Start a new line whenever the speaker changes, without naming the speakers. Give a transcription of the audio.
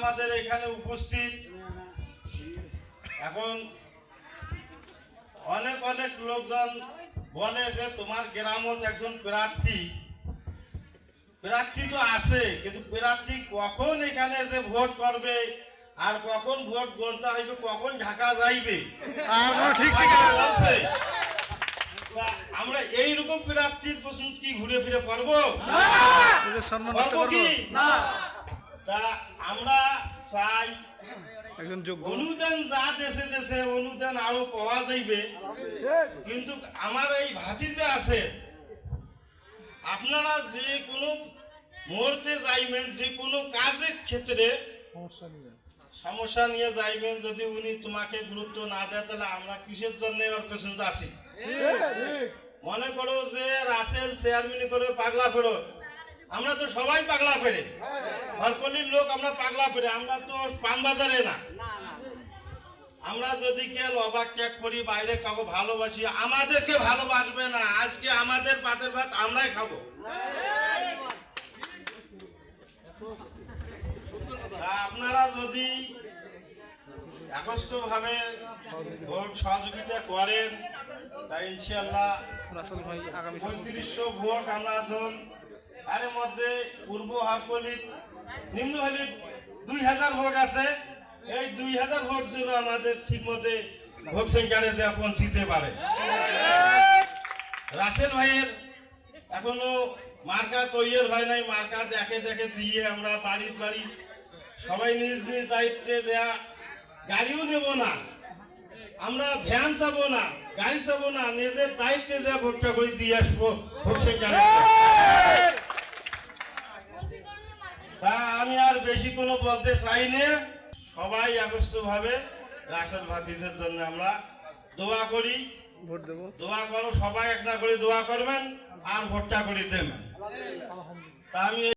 আমাদের এখানে উপস্থিত। এখন অনেক অনেক লোকজন বলে যে তোমার গ্রামত একজন প্রার্থী। প্রার্থী তো আছে কিন্তু প্রার্থী কখন এখানে যে ভোট করবে আর কখন ভোট গণতে হইবে কখন ঢাকা যাইবে? আমরা এইরকম প্রার্থীর প্রশ্ন কি ঘুরে ফিরে পারব তা আমরা চাই।
একজন যোগ্য।
অনুদান যা দেশে দেশে অনুদান আরও পাওয়া যাইবে। কিন্তু আমার এই ভাতিতে আছে। আপনারা যে কোনো মুহূর্তে যাইবেন যে কোনো কাজের ক্ষেত্রে সমস্যা নিয়ে যাইবেন যদি উনি তোমাকে গুরুত্ব না দেয় তাহলে আমরা কিসের জন্য ওর পেছনে আছি? মনে করো যে রাসেল চেয়ারম্যান করে পাগলা ফেরো আমরা তো সবাই পাগলা ফেরে। হরকলির লোক আমরা পাগলা ফেরে আমরা তো পানবাজারে না। আমরা যদি কে অবাক ত্যাগ করি বাইরে কাউকে ভালোবাসি আমাদেরকে ভালোবাসবে না। আজকে আমাদের পাতের ভাত আমরাই খাব। আপনারা যদি একস্থ ভাবে ভোট সহযোগিতা করেন তাই ইনশাল্লাহ
রাসেল ভাই আগামী
পঁয়ত্রিশশো ভোট আমরা এখন এর মধ্যে পূর্ব হারপলি নিম্ন হলি দুই হাজার ভোট আছে। এই দুই হাজার ভোট যেন আমাদের ঠিক মতে ভোট সেন্টারে দেওয়া পৌঁছিতে পারে। রাসেল ভাইয়ের এখনও মার্কা তৈরি হয় নাই। মার্কা দেখে দেখে দিয়ে আমরা বাড়ির বাড়ি সবাই নিজ নিজ দায়িত্বে দেয়া গাড়িও নেব না। আমরা ভ্যান চাবো না, গাড়ি চাবো না, নিজের দায়িত্বে যা ভোটটা করে দিয়ে আসব ভোট সেন্টারে তা আমি আর বেশি কোনো বলতে চাই না সবাই একস্থ ভাবে রাসেল ভাতিদের জন্য আমরা দোয়া করি।
ভোট দেবো।
দোয়া করো সবাই একটা করে দোয়া করবেন আর ভোটটা করে দেবেন। তা আমি